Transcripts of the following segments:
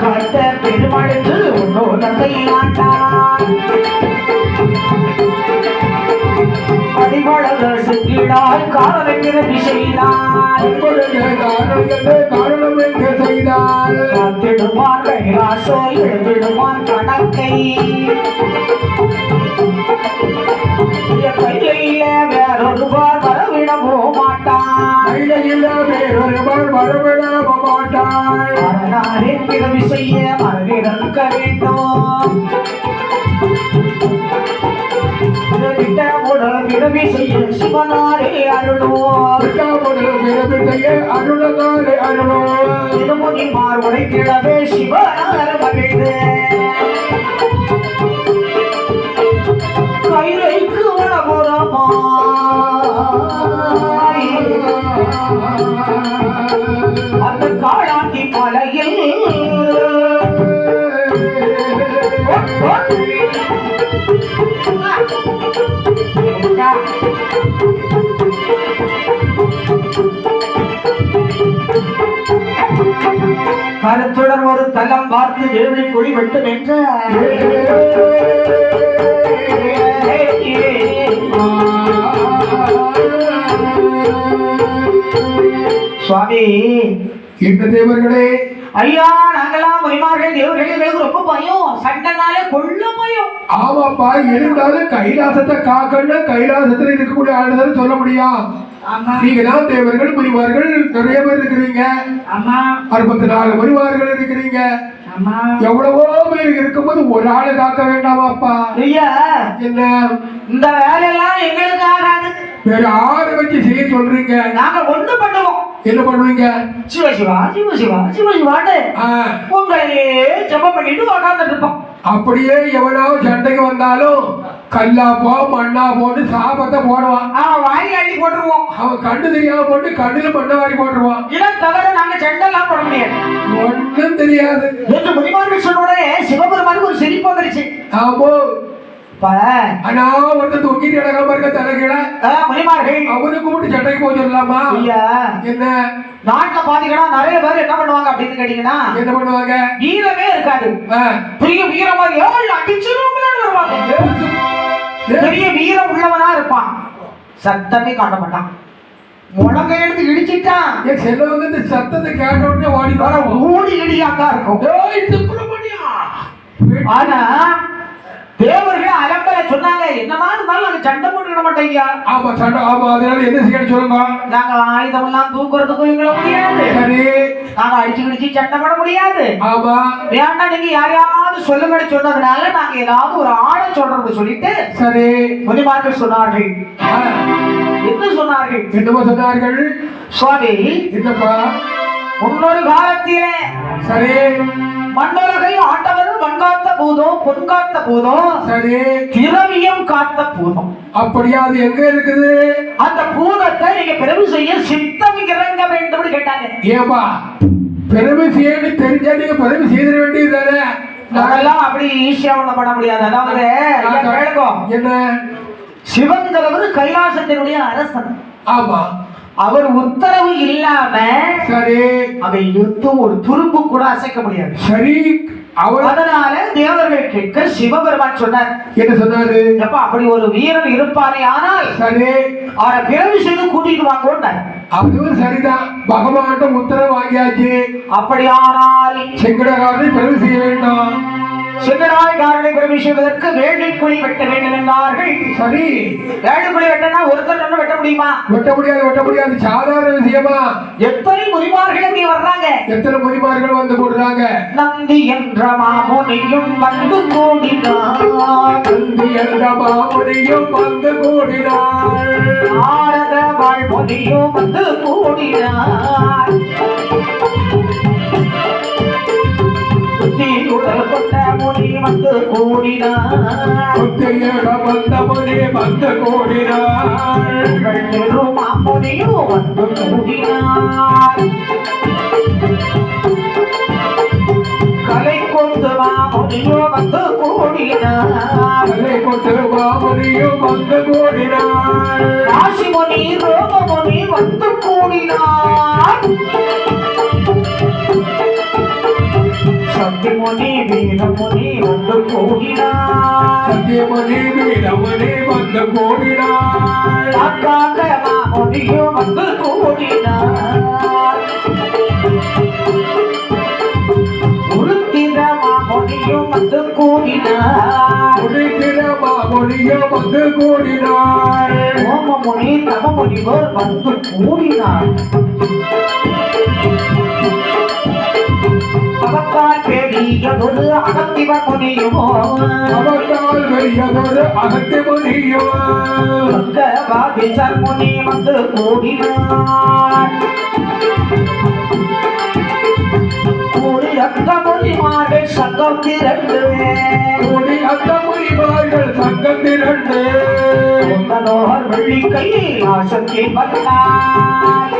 காத்த பெருமாளுக்கு உன்னோடத்தை ஆட்டான் அடிமளக சுற்றினாய் காலவெங்கிற செய்தான் அன்புடைய காரணம் கைலாசோ கணக்கை. மாட்டாள் பிறவி செய்ய மறந்திருக்க வேண்டும் விட்ட உடல் பிறவி செய்ய சிவனாரே அருள்வோம். விட்டாமுடல் பிறப்பித்தையே அருணகாலே அருணோ திருமுனி மார்படை கிழவே சிவனார மகிழ்ந்து கைலைக்கு வடபுறமாய் கருத்துடன் ஒரு தலம் பார்த்து தேவனை குழி வெட்டு நின்ற சுவாமி. இந்த தேவர்களே ஐயா நாங்கெல்லாம் மொழிமார்கள் தேவர்கள் எங்களுக்கு ரொம்ப பயம். சண்டைனாலே கொள்ள பயம். ஆமாப்பா இருந்தாலும் கைலாசத்தை காக்கணும் கைலாசத்துல இருக்கக்கூடிய ஆளுநர் சொல்ல முடியும் நீங்க தான் தேவர்கள் முனிவார்கள் நிறைய பேர் இருக்கிறீங்க. அறுபத்தி நாலு முனிவார்கள் இருக்கிறீங்க. எவ்வளவோ பேர் இருக்கும்போது ஒரு ஆளை காக்க வேண்டாமாப்பா? ஐயா. என்ன? இந்த வேலையெல்லாம் எங்களுக்கு ஆகாது. வேற ஆறு வச்சு செய்ய சொல்றீங்க. நாங்க ஒண்ணு பண்ணுவோம் என்ன பண்ணுவீங்க? சிவ சிவா சிவ சிவா சிவ சிவான்னு உங்களையே ஜெபம் பண்ணிட்டு உட்கார்ந்துட்டு இருப்போம். அப்படியே எவனோ சண்டைக்கு வந்தாலும் கல்லா போ மண்ணா போட்டு சாபத்தை போடுவான். அவன் வாங்கி அள்ளி போட்டுருவோம். அவன் கண்ணு தெரியாம போட்டு கண்ணுல மண்ணை வாரி போட்டுருவான். இடம் தவிர நாங்க சண்டைலாம் போட முடியாது. ஒண்ணும் தெரியாது. என்று முனிமார்கள் சொன்ன உடனே சிவபெருமானுக்கு ஒரு சிரிப்பு வந்துருச்சு. ஆமோ ஒருத்தன் தூக்கிட்டு கிடக்காம இருக்க தலைகீழ அஹ், முனிமார்கள் அவனுக்கு மட்டும் சண்டைக்கு போக சொல்லலாமா ஐயா என்ன? நாட்டுல பாத்தீங்கன்னா நிறைய பேர் என்ன பண்ணுவாங்க அப்படின்னு கேட்டீங்கன்னா என்ன பண்ணுவாங்க? வீரமே இருக்காது. பெரிய வீரமா அடிச்சிருவாங்களான்னு வருவாங்க. பெரிய வீரம் உள்ளவனா இருப்பான். சத்தமே காட்ட மாட்டான். முழங்க எடுத்து இடிச்சிட்டான். செல்லவங்க இந்த சத்தத்தை கேட்ட உடனே ஓடி வர ஊடி இடியாக்கா இருக்கும். ஆனா தேவர்கள் அலம்பல சொன்னாங்க. என்னமா இருந்தாலும் நாங்க சண்டை போட்டுக்கிட மாட்டோம் ஐயா ஆமா சண்டை ஆமா அதனால என்ன செய்யணும் சொல்லுங்க. நாங்க ஆயுதம் எல்லாம் தூக்குறதுக்கும் எங்களை முடியாது. சரி. நாங்க அடிச்சு கிடிச்சு சண்டை போட முடியாது. ஆமா. வேண்டாம் நீங்க யாரையாவது சொல்லுங்கன்னு சொன்னதுனால நாங்க ஏதாவது ஒரு ஆளை சொல்றது சொல்லிட்டு சரி. முனிமார்கள் சொன்னார்கள். என்ன சொன்னார்கள்? என்னமோ சொன்னார்கள். சுவாமி என்னப்பா? முன்னொரு காலத்திலே சரி. மண்ணுலகை ஆண்டவர் மண்காத்த பூதம் பொன்காத்த பூதம் சரி. திரவியம் காத்த பூதம். அப்படியா அது எங்க இருக்குது? அந்த பூதத்தை நீங்க பிறகு செய்ய சித்தம் இறங்க வேண்டும் கேட்டாங்க. ஏப்பா பெருமை செய்யணும் தெரிஞ்சா நீங்க பெருமை செய்திட வேண்டியது தானே? அதெல்லாம் அப்படி ஈஸியா பண்ண முடியாது. அதாவது என்ன? சிவங்கிறவர் கைலாசத்தினுடைய அரசன். ஆமா. அவர் உத்தரவு இல்லாம சரி. அதை எத்தும் ஒரு துரும்பு கூட அசைக்க முடியாது. சரி. அவர் அதனால தேவர்கள் கேட்க சிவபெருமான் சொன்னார். என்ன சொன்னாரு? எப்ப அப்படி ஒரு வீரன் இருப்பாரே ஆனால் சரி. அவரை பிறவி செய்து கூட்டிட்டு வாங்கோன்னார். அதுவும் சரிதான். பகவான்கிட்ட உத்தரவு வாங்கியாச்சு. அப்படியானால் செங்கடகாரனை பெருமை செய்ய வேண்டும். சிந்தனாய் காரனை பிறவி செய்வதற்கு வேள்விக்குழி வெட்ட வேண்டும் என்றார்கள். சரி. வேள்விக்குழி வெட்டனா ஒருத்தர் ஒண்ணு வெட்ட முடியுமா? வெட்ட முடியாது வெட்ட முடியாது. சாதாரண விஷயமா? எத்தனை முறிமார்கள் இங்கே வர்றாங்க? எத்தனை முனிமார்கள் வந்து கொடுறாங்க? நந்தி என்ற மாமுனியும் வந்து கூடினார். நந்தி என்ற மாமுனியும் வந்து வாழ்மொழியும் வந்து முனி வந்து கூடினார். புத்தியிடம் வந்த வெள்ளெரு மாமுனியும் வந்து கூடினார். கலை கொண்டு மாமுனியோ வந்து கூடினார். கொண்டு வந்து ராசிமுனி வந்து கூடினார். வீரமுனி கூடினார். சத்தியமணி வீரமணி வந்த கோடினாள் காக்காக மாமுனியும் வந்து கூடினார். உருத்திர மாமுனியும் வந்து கூடினார். முடிக்கிற மாமுனிய வந்து கூடினாள் ஓமமுனி தவமுனிவர் வந்து கூடினார். அவத்தால் பெரியதொரு அகத்திவர் முனியுமோ அவத்தால் வெறியதொரு அகத்தி முனியும் பங்கவாதிசர் முனி வந்து கூடினார். கூடி அங்க முனிமார்கள் சங்கம் திரண்டு. கூடி அந்த முனிமார்கள் சங்கம் திரண்டு. உன்னதோர் வெள்ளி கையில் ஆசத்தி வந்தார்.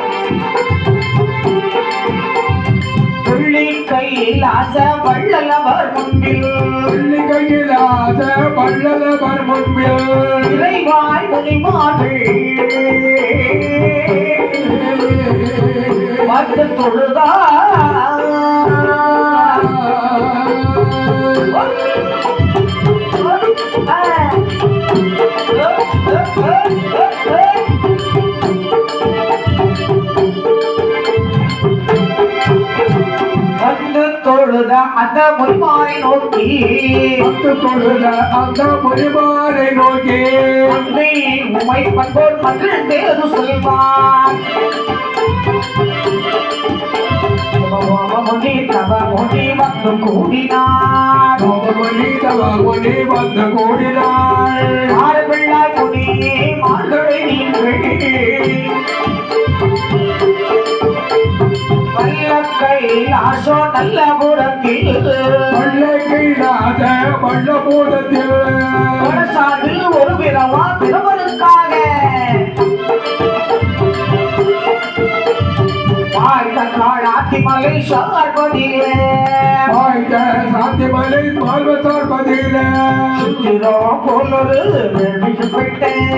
வெள்ளி கையில் ஆச வள்ளலவர் முன்பில் வெள்ளி கையிலாத வள்ளலவர் முன்பில் இறைவாய் முனிமார்கள் வந்து தொழுதார் அந்த முன்மாரை நோக்கி. பத்து தொழுத அந்த முனிமாரை நோக்கி. அன்னை உமை பண்போர் மகிழ்ந்தேது சொல்வார். முனி தவ முனி வந்து கூடினார். முனி தவமுனி வந்து கூடினாள் ஆறு பிள்ளாய் முனி மார்கழி நீங்கள். வல்லக்கையில் ஆசோ நல்ல கையிலாத வள்ளபூதத்தில் சார்பில் ஒரு பிறவா பிறவருக்காக வாழ்ந்த காளாத்தி மலை சார்பதிலே. வாய்ந்த சாந்திமலை மால்வத்தார் பதில சுற்றிரோ போலொரு வெளிப்பட்டேன்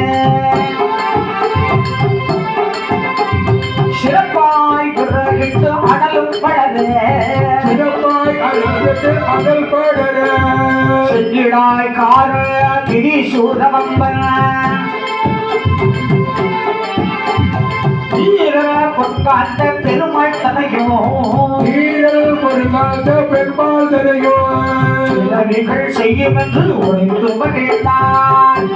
சிறப்பாய் பிறகிட்டு அடலும் படவே அழகு அகல் படர செஞ்சிடாய் கார திரிசூரவம்பன். வீர பொற்காத்த பெருமாள் தனையோ நீரல் பொருளாத பெருமாள் உதவிகள் செய்யும் என்று உழைத்து மகிழ்ந்தார்.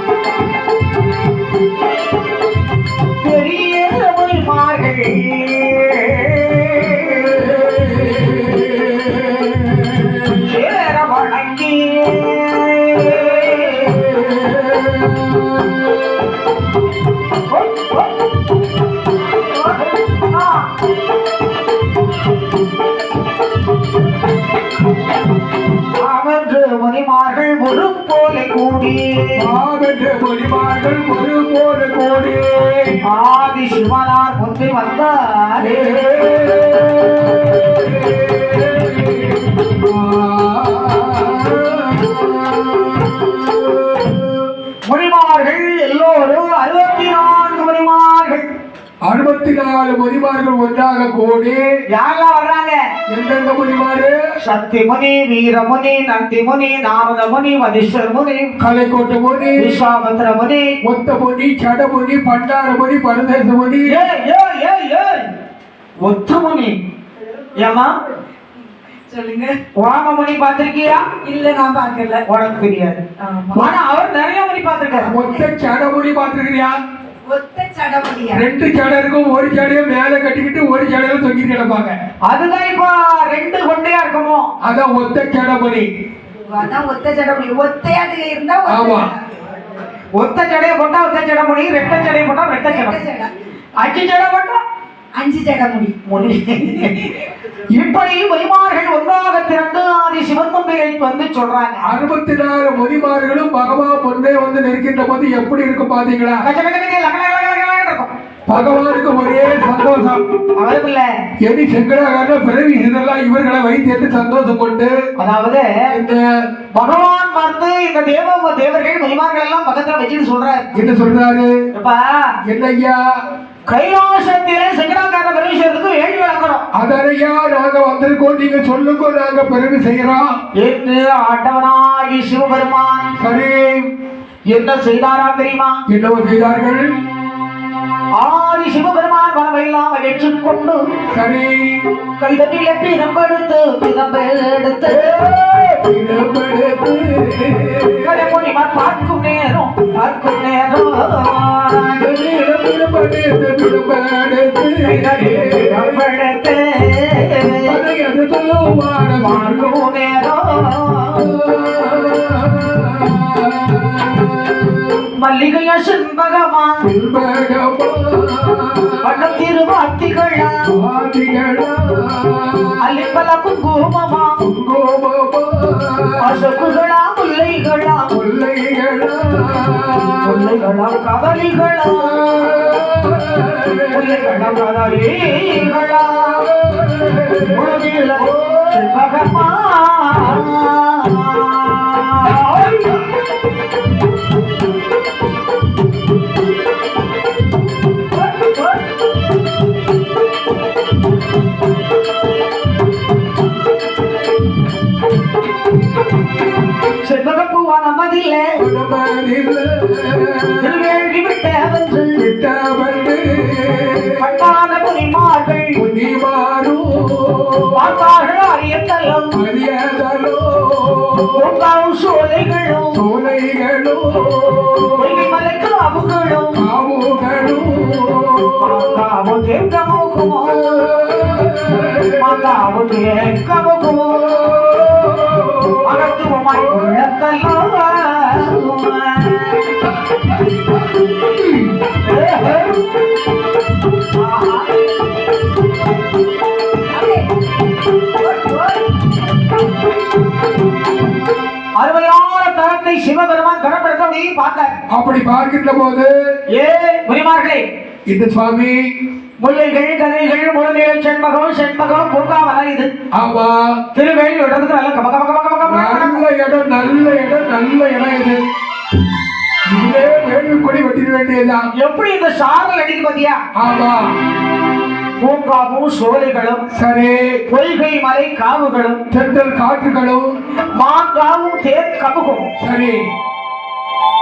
கூடி மொழிமார்கள் ஒரு போல கோடி. ஆதி சிவனார் எல்லோரும் அறுபத்தி நான்கு மணிமார்கள் அறுபத்தி நாலு மொழிமார்கள் ஒன்றாக கூடி யாரெல்லாம் வர்றாங்க? எந்தெந்த மொழிமாறு சக்தி முனி வீரமுனி நந்தி முனி நாரத முனி வதிஷ்வர் முனி கலைக்கோட்டு மொழி விஸ்வாமித்திர முனி ஒத்த மொழி சடமொழி பண்டார மொழி பரதேச ஏய்! ஒத்த முனி ஏமா சொல்லுங்க. வாமமுனி பார்த்திருக்கியா? இல்ல நான் பார்க்கல. உனக்கு தெரியாது. ஆமா. ஆனா அவர் நிறைய மணி பார்த்திருக்காரு. ஒத்த சடமொழி பார்த்துருக்கிறியா? ஒத்த சடமுடியா ரெண்டு சடை இருக்கும் ஒரு சடையை மேல கட்டிக்கிட்டு ஒரு சடையில தொங்கிட்டு கிடப்பாங்க. அதுதான் இப்ப ரெண்டு கொண்டையா இருக்குமோ? அதான் ஒத்த சடமொழி அதான் ஒத்த சடமுடி. ஒத்தையாட்டு இருந்தா ஆமா. ஒத்த ஜடையை போட்டா ஒத்த ஜடை முடி ரெட்ட ஜடையை போட்டா ரெட்ட ஜடை. அஞ்சு ஜடை போட்டா அஞ்சு சடமுடி முடி இப்படி மொழிமார்கள் ஒன்றாக திறந்து ஆதி சிவன் முன்னிலை வந்து சொல்றாங்க. அறுபத்தி நாலு மொழிமார்களும் பகவான் முன்னே வந்து நிற்கின்ற போது எப்படி இருக்கும் பாத்தீங்களா. பகவானுக்கு ஒரே சந்தோஷம். அவருக்கு இல்ல எடி செங்கடாக பிறவி இதெல்லாம் இவர்களை வைத்து சந்தோஷம் கொண்டு அதாவது இந்த பகவான் பார்த்து இந்த தேவ தேவர்கள் மணிமார்கள் எல்லாம் பக்கத்துல வச்சுட்டு சொல்றாரு. என்ன சொல்றாரு? என்ன ஐயா கைலாசத்திலே சங்கராக்கார பரமேஸ்வரத்துக்கு வேண்டி வளர்க்கணும் அதனையா நாங்க வந்திருக்கோம். நீங்க சொல்லுங்க நாங்க பெருமை செய்யறோம் என்று ஆண்டவனாகி சிவபெருமான் சரி. என்ன செய்தாரா தெரியுமா? என்னவோ செய்தார்கள்? ஆதி சிவபெருமான் வரவையெல்லாம் ஏற்றுக்கொண்டு சரி. கைதட்டில பிறம்பெடுத்து பிறம்பெடுத்து இடம்பெடுத்து கடைமொழிமார் பார்க்கும் நேரம் பார்க்கும் நேரம். மல்லிகைய செண்பகமா திருவாத்திகளா. அல்லிப்பல குங்குமமா. அசகுகளா. முல்லைகளாம் கதலிகளா முல்லைகளா கதலிகளா உலகில செண்பகமா செண்பகப்பூவா நமதில்லை திருவேள்வி விட்ட வென்று பட்டான புலிமார்கள் பார்த்தார்கள் அறியத்தல்லும் பூங்காவும் சோலைகளும். பொய்கை மலைக்கு அவுகளும் மாதாவும் தேக்கமுகுமோ மாதாவும் தேக்கமுகுமோ அகத்துவமாய் உள்ளத்தெல்லாம் அருமையான தரத்தை சிவபெருமான் முடியும் பார்த்தார். அப்படி பார்க்கின்ற போது ஏ முனிமார்களே. இந்த சுவாமி முல்லைகள் கதைகள் முழுநீர் செண்பகம் செண்பகம் பூங்காவனம் இது. ஆமா. திருவேலி இடத்துக்கு நல்ல கம கம கம கம. நல்ல இடம் நல்ல இடம் நல்ல இடம் இது வேள்வி கொடி வெட்டிட வேண்டியதுதான். எப்படி இந்த சாரல் அடிக்கு பாத்தியா? ஆமா. பூங்காவும் சோலைகளும் சரி. பொய்கை மலை காவுகளும் தென்றல் காற்றுகளும். மாங்காவும் தேர் கமுகும். சரி.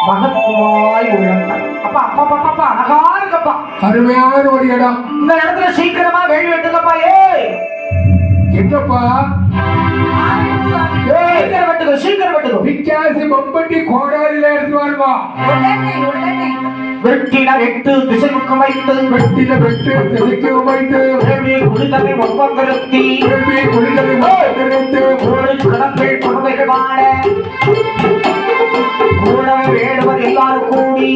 மகத்துவாய் உள்ளங்கள் அப்பா அப்பா அப்பா அப்பா அழகா இருக்கப்பா. அருமையான ஒரு இடம். இந்த இடத்துல சீக்கிரமா வேலி வெட்டுங்கப்பா ஏய். என்னப்பா? கோடாரியில எடுத்து வருவா உடனே உடனே வெட்டின வெட்டு திசைமுக்கம் வைத்து வெட்டில வெட்டு திசைக்கு வைத்து. வேள்வி குளித்தலை ஒப்பந்தருத்தி வேள்வி குளிகளை வைத்து கோழி கடங்கள் கொடுமைகள் வாழ கூடவே வேடுவர் எல்லாரும் கூடி.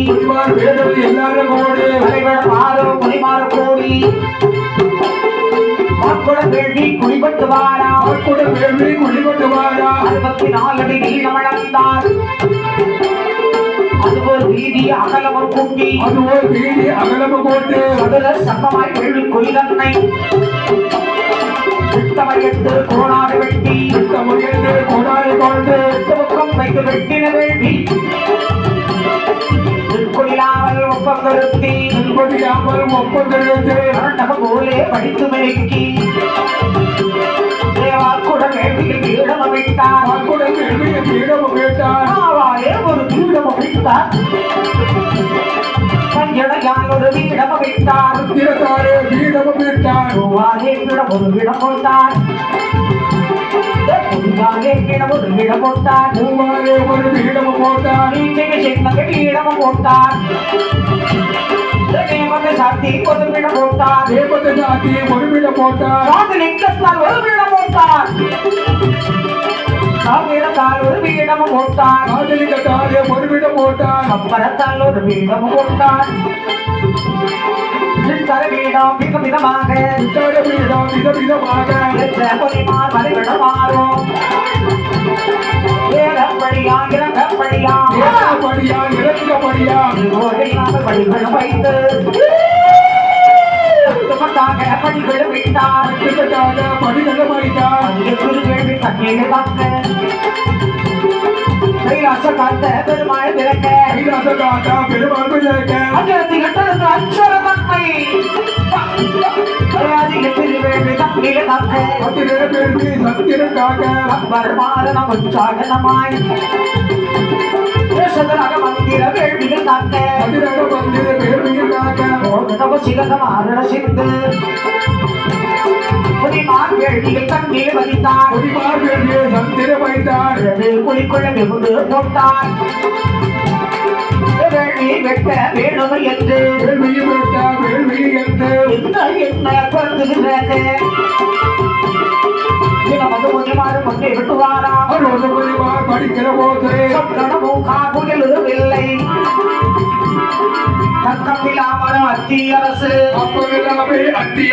வேடவர் எல்லாரும் ஓடு தலைவர் மாறு புலிமாறு கூடி. வேள்வி குடிபட்டு வாழா கூட வேள்வி குடிபட்டு வாடா அறுபத்தி நாலு அடி நீளம் அளந்தார். அது ஒரு வீதி அகலமும் கூட்டி அது ஒரு வீதி அகலம போட்டு சதுர சமமாய் வேள்வி கொய்தன்னை திட்டமையத்து கோணாடு வெட்டி தமிழ்ந்து கொடாரி கொண்டு பக்கம் வைத்து வெட்டின வேள்வி திருக்குடிலாமல் ஒப்பம் நிறுத்தி திருப்பதியாமல் ஒப்பந்தெழுத்து மரணம் போலே படித்து மெருக்கி தேவாக்குடன் வேள்வியில் பீடம் அமைத்தார் கூட வேள்வியை பீடம் ஒரு அமைத்தார் பஞ்சடையால் ஒரு பீடம் அமைத்தார் ஒரு பீடம் புதியாலே பீடம் ஒரு பீடம் போட்டார் பூமாரே ஒரு பீடம் போட்டார் நீச்சைக்கு சின்னக்கு பீடம் போட்டார் தேவதை சாத்தி ஒரு பீடம் போட்டார் தேவத்தை சாத்தி ஒரு பீடம் போட்டார் சாதலிங்கத்தால் ஒரு பீடம் போட்டார் சாமியிடத்தால் ஒரு பீடம் போட்டார் காதலிக்கத்தாரே ஒரு பீடம் போட்டார் சம்பரத்தால் ஒரு பீடம் போட்டார் சித்தர மிக மிதமாக பொலிமார் ஏறப்படியா இறங்கப்படியா படிகளும் வைத்து சுமத்தாக படிகளும் விட்டார் படிகளும் வைத்தார் குருவேள்வி கைலாச காத்த பெருமாள் பிறக்க கைலாச காத்தா பெருமாள் இருக்க அஞ்சலத்தி கட்டளத்து அஞ்சல தன்மை அதிக திருவேண்டு தம்பிக தக்க பத்திர பேருக்கு உச்சாடனமாய் மந்திர வேள்விகள் தக்க சத்திரக மந்திர சிந்து வதித்தார் குடிமார் வேண்டிய சத்திர வைத்தார். குளிக்குள்ள மிகுந்து போட்டார். வேள்வி வெட்ட வேணும் என்று. வேள்வியும் விட்டார் வேள்வி என்று. என்ன என்ன குழந்தைகிறது நமது முனிமாறு கொண்டே விட்டுவாராம் அறுபது குடிமார் படிக்கிற போது. தக்கமில்லாமல் அத்தி அரசு. அப்போதெல்லாமே அத்திய